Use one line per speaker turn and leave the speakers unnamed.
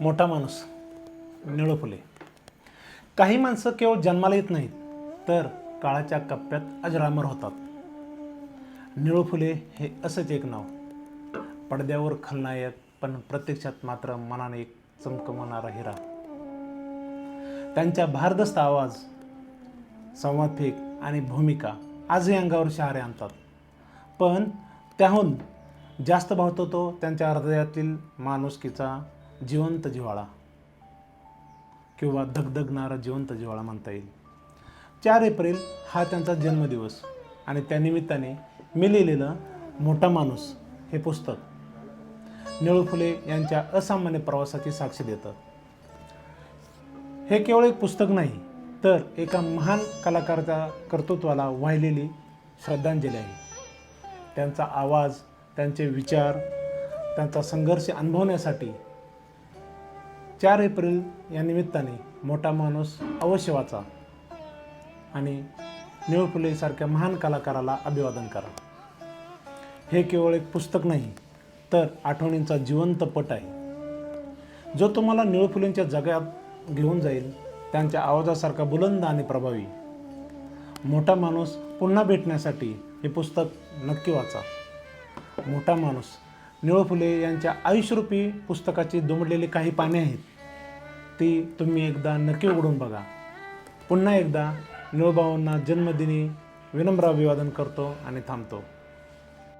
मोठा माणूस निळू फुले. काही माणसं केवळ जन्माला येत नाहीत तर काळाच्या कप्प्यात अजरामर होतात. निळू फुले हे असंच एक नाव. पडद्यावर खलनायक पण प्रत्यक्षात मात्र मनाने एक चमकवणारा हिरा. त्यांच्या भारदस्त आवाज संवादफेक आणि भूमिका आजही अंगावर शहारे आणतात. पण त्याहून जास्त भावतो तो त्यांच्या हृदयातील माणुसकीचा जिवंत जिव्हाळा किंवा धगधगणारा जिवंत जिव्हाळा म्हणता येईल. चार एप्रिल हा त्यांचा जन्मदिवस आणि त्यानिमित्ताने मी लिहिलेलं मोठा माणूस हे पुस्तक निळू फुले यांच्या असामान्य प्रवासाची साक्ष देतं. हे केवळ एक पुस्तक नाही तर एका महान कलाकाराच्या कर्तृत्वाला वाहिलेली श्रद्धांजली आहे. त्यांचा आवाज त्यांचे विचार त्यांचा संघर्ष अनुभवण्यासाठी चार एप्रिल या निमित्ताने मोठा माणूस अवश्य वाचा आणि निळ फुलेसारख्या महान कलाकाराला अभिवादन करा. हे केवळ एक पुस्तक नाही तर आठवणींचा जिवंत पट आहे. जो तुम्हाला निळ फुलेंच्या जगात घेऊन जाईल त्यांच्या आवाजासारखा बुलंद आणि प्रभावी. मोठा माणूस पुन्हा भेटण्यासाठी हे पुस्तक नक्की वाचा. मोठा माणूस निळ फुले यांच्या आयुष्यरूपी पुस्तकाची दुमडलेली काही पाने आहेत ती तुम्ही एकदा नक्की उघडून बघा. पुन्हा एकदा निळूभाऊंना जन्मदिनी विनम्र अभिवादन करतो आणि थांबतो.